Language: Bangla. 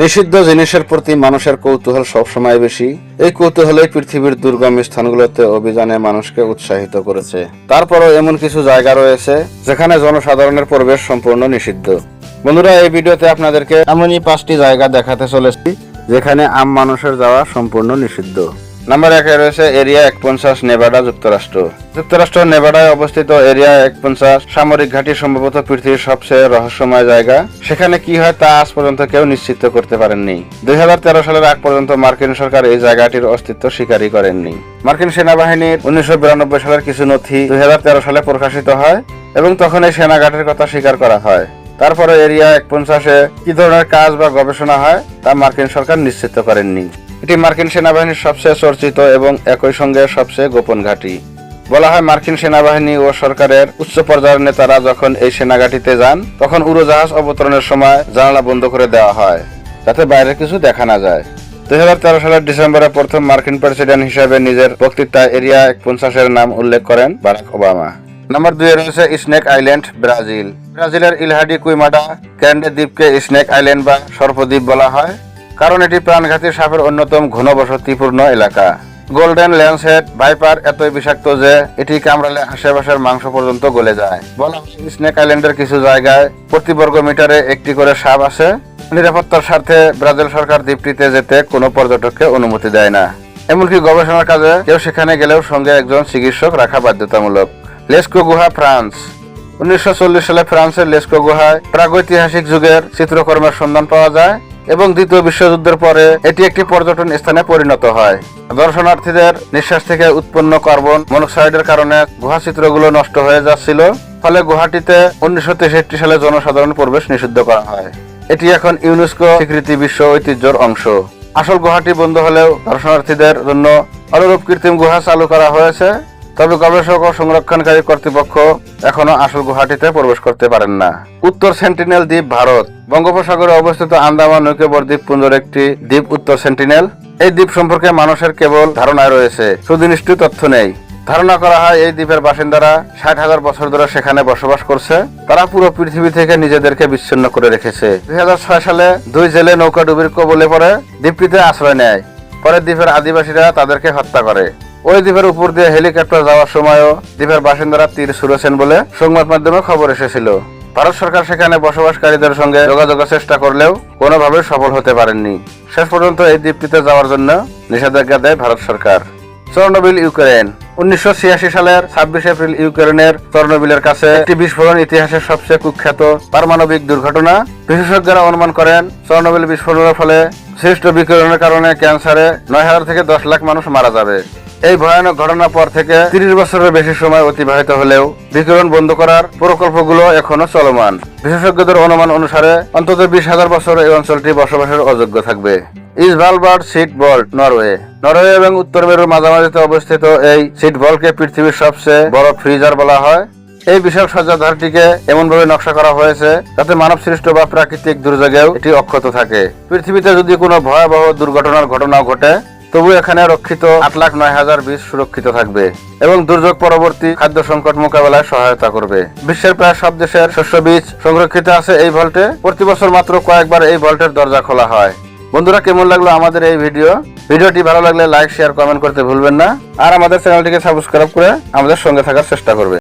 নিষিদ্ধ জিনিসের প্রতি মানুষের কৌতূহল সবসময় বেশি। এই কৌতূহলেই পৃথিবীর দুর্গম স্থানগুলোতে অভিযানে মানুষকে উৎসাহিত করেছে। তারপরও এমন কিছু জায়গা রয়েছে, যেখানে জনসাধারণের প্রবেশ সম্পূর্ণ নিষিদ্ধ। বন্ধুরা, এই ভিডিওতে আপনাদেরকে এমনই পাঁচটি জায়গা দেখাতে চলেছি, যেখানে আম মানুষের যাওয়া সম্পূর্ণ নিষিদ্ধ। নাম্বার একে রয়েছে এরিয়া এক পঞ্চাশ নেভাডা যুক্তরাষ্ট্র। যুক্তরাষ্ট্র নেভাডায় অবস্থিত এরিয়া এক পঞ্চাশ সামরিক ঘাঁটি সম্ভবত পৃথিবীর সবচেয়ে রহস্যময় জায়গা। সেখানে কি হয় তা আজ পর্যন্ত কেউ নিশ্চিত করতে পারেননি। দুই হাজার তেরো সালের আগ পর্যন্ত মার্কিন সরকার এই জায়গাটির অস্তিত্ব স্বীকারই করেননি। মার্কিন সেনাবাহিনীর উনিশশো বিরানব্বই সালের কিছু নথি দুই হাজার তেরো সালে প্রকাশিত হয় এবং তখন এই সেনাঘাটের কথা স্বীকার করা হয়। তারপরে এরিয়া এক পঞ্চাশে কি ধরনের কাজ বা গবেষণা হয় তা মার্কিন সরকার নিশ্চিত করেননি। এটি মার্কিন সেনাবাহিনীর সবচেয়ে চর্চিত এবং একই সঙ্গে সবচেয়ে গোপন ঘাঁটি। বলা হয় মার্কিন সেনাবাহিনী ও সরকারের উচ্চ পর্যায়ের নেতারা যখন এই সেনাঘাটিতে যান, তখন উড়োজাহাজ অবতরণের সময় জানালা বন্ধ করে দেওয়া হয়, যাতে বাইরে কিছু দেখা না যায়। দুই হাজার তেরো সালের ডিসেম্বরে প্রথম মার্কিন প্রেসিডেন্ট হিসেবে নিজের বক্তৃতায় এরিয়া এক পঞ্চাশের নাম উল্লেখ করেন বারাক ওবামা। নম্বর দুই রয়েছে স্নেক আইল্যান্ড, ব্রাজিল। ব্রাজিলের ইলহাডি কুইমাডা, ক্যান্ডে দ্বীপকে স্নেক আইল্যান্ড বা সর্পদ্বীপ বলা হয়। কারণ এটি প্রাণঘাতী সাপের অন্যতম ঘনবসতিপূর্ণ এলাকা। গোল্ডেন ল্যান্সহেড ভাইপার এতই বিষাক্ত যে এটি কামড়ালে আশেপাশের মাংস পর্যন্ত গলে যায়। বলা হয় স্নেক আইল্যান্ডের কিছু জায়গায় প্রতি বর্গ মিটারে একটি করে সাপ আছে নিরাপত্তার স্বার্থে ব্রাজিল সরকার দ্বীপটিতে যেতে কোনো পর্যটককে অনুমতি দেয় না। এমনকি গবেষণার কাজে কেউ সেখানে গেলেও সঙ্গে একজন চিকিৎসক রাখা বাধ্যতামূলক। লেস্কো গুহা, ফ্রান্স। উনিশশো চল্লিশ সালে ফ্রান্সের লেস্কো গুহায় প্রাগৈতিহাসিক যুগের চিত্রকর্মের সন্ধান পাওয়া যায়। এবং দ্বিতীয় বিশ্বযুদ্ধের পরে এটি একটি পর্যটন স্থানে পরিণত হয়। দর্শনার্থীদের নিঃশ্বাস থেকে উৎপন্ন কার্বন মনোক্সাইডের কারণে গুহা চিত্রগুলো নষ্ট হয়ে যাচ্ছিল, ফলে গুহাটিতে উনিশশো তেষট্টি সালে জনসাধারণ প্রবেশ নিষিদ্ধ করা হয়। এটি এখন ইউনেস্কো স্বীকৃতি বিশ্ব ঐতিহ্যর অংশ। আসল গুহাটি বন্ধ হলেও দর্শনার্থীদের জন্য অনুরূপ কৃত্রিম গুহা চালু করা হয়েছে। তবে গবেষক ও সংরক্ষণকারী কর্তৃপক্ষ এখনও আসল গুহাটিতে প্রবেশ করতে পারেন না। উত্তর সেন্টিনেল দ্বীপ ভারত। বঙ্গোপসাগরে অবস্থিত আন্দামান নৈকবর দ্বীপপুঞ্জের একটি দ্বীপ উত্তর সেন্টিনেল এই দ্বীপ সম্পর্কে মানুষের কেবল ধারণায় রয়েছে সুনির্দিষ্ট তথ্য নেই। ধারণা করা হয় এই দ্বীপের বাসিন্দারা ষাট হাজার বছর ধরে সেখানে বসবাস করছে। তারা পুরো পৃথিবী থেকে নিজেদেরকে বিচ্ছিন্ন করে রেখেছে। দুই হাজার ছয় সালে দুই জেলে নৌকা ডুবির কবলে পড়ে দ্বীপটিতে আশ্রয় নেয়। পরে দ্বীপের আদিবাসীরা তাদেরকে হত্যা করে। ওই দ্বীপের উপর দিয়ে হেলিকপ্টার যাওয়ার সময়ও দ্বীপের বাসিন্দারা তীর ছুড়েছেন বলে সংবাদ মাধ্যমে খবর এসেছিল। ভারত সরকার সেখানে বসবাসকারীদের সঙ্গে যোগাযোগের চেষ্টা করলেও কোনোভাবে সফল হতে পারেননি। শেষ পর্যন্ত এই দ্বীপটিতে যাওয়ার জন্য নিষেধাজ্ঞা দেয় ভারত সরকার। চর্নোবিল ইউক্রেন উনিশশো ছিয়াশি সালের ছাব্বিশ এপ্রিল ইউক্রেনের চর্নোবিলের কাছে একটি বিস্ফোরণ ইতিহাসের সবচেয়ে কুখ্যাত পারমাণবিক দুর্ঘটনা। বিশেষজ্ঞরা অনুমান করেন, চর্নোবিল বিস্ফোরণের ফলে সৃষ্ট বিকিরণের কারণে ক্যান্সারে নয় হাজার থেকে দশ লাখ মানুষ মারা যাবে। এই ভয়ানক ঘটনার পর থেকে তিরিশ বছরের বেশি সময় অতিবাহিত হলেও বিকিরণ বন্ধ করার প্রকল্পগুলো এখনও চলমান। বিশেষজ্ঞদের অনুমান অনুসারে অন্তত বিশ হাজার বছর এই অঞ্চলটি বসবাসের অযোগ্য থাকবে। Svalbard seed vault, Norway. Norway এবং উত্তর মেরুর মাঝামাঝিতে অবস্থিত এই সিট বলকে পৃথিবীর সবচেয়ে বড় ফ্রিজার বলা হয়। এই বিশাল সজ্জাধারটিকে এমনভাবে নকশা করা হয়েছে যাতে মানব সৃষ্ট বা প্রাকৃতিক দুর্যোগেও এটি অক্ষত থাকে। পৃথিবীতে যদি কোনো ভয়াবহ দুর্ঘটনার ঘটনাও ঘটে তবু এখানে রক্ষিত আট লাখ নয় হাজার বীজ সুরক্ষিত থাকবে এবং দুর্যোগ পরবর্তী খাদ্য সংকট মোকাবেলায় সহায়তা করবে। বিশ্বের প্রায় সব দেশের শস্য বীজ সংরক্ষিত আছে এই ভল্টে। প্রতি বছর মাত্র কয়েকবার এই ভল্টের দরজা খোলা হয়। বন্ধুরা, কেমন লাগল আমাদের এই ভিডিও? ভিডিওটি ভালো লাগলে লাইক, শেয়ার, কমেন্ট করতে ভুলবেন না। আর আমাদের চ্যানেলটিকে সাবস্ক্রাইব করে আমাদের সঙ্গে থাকার চেষ্টা করবে।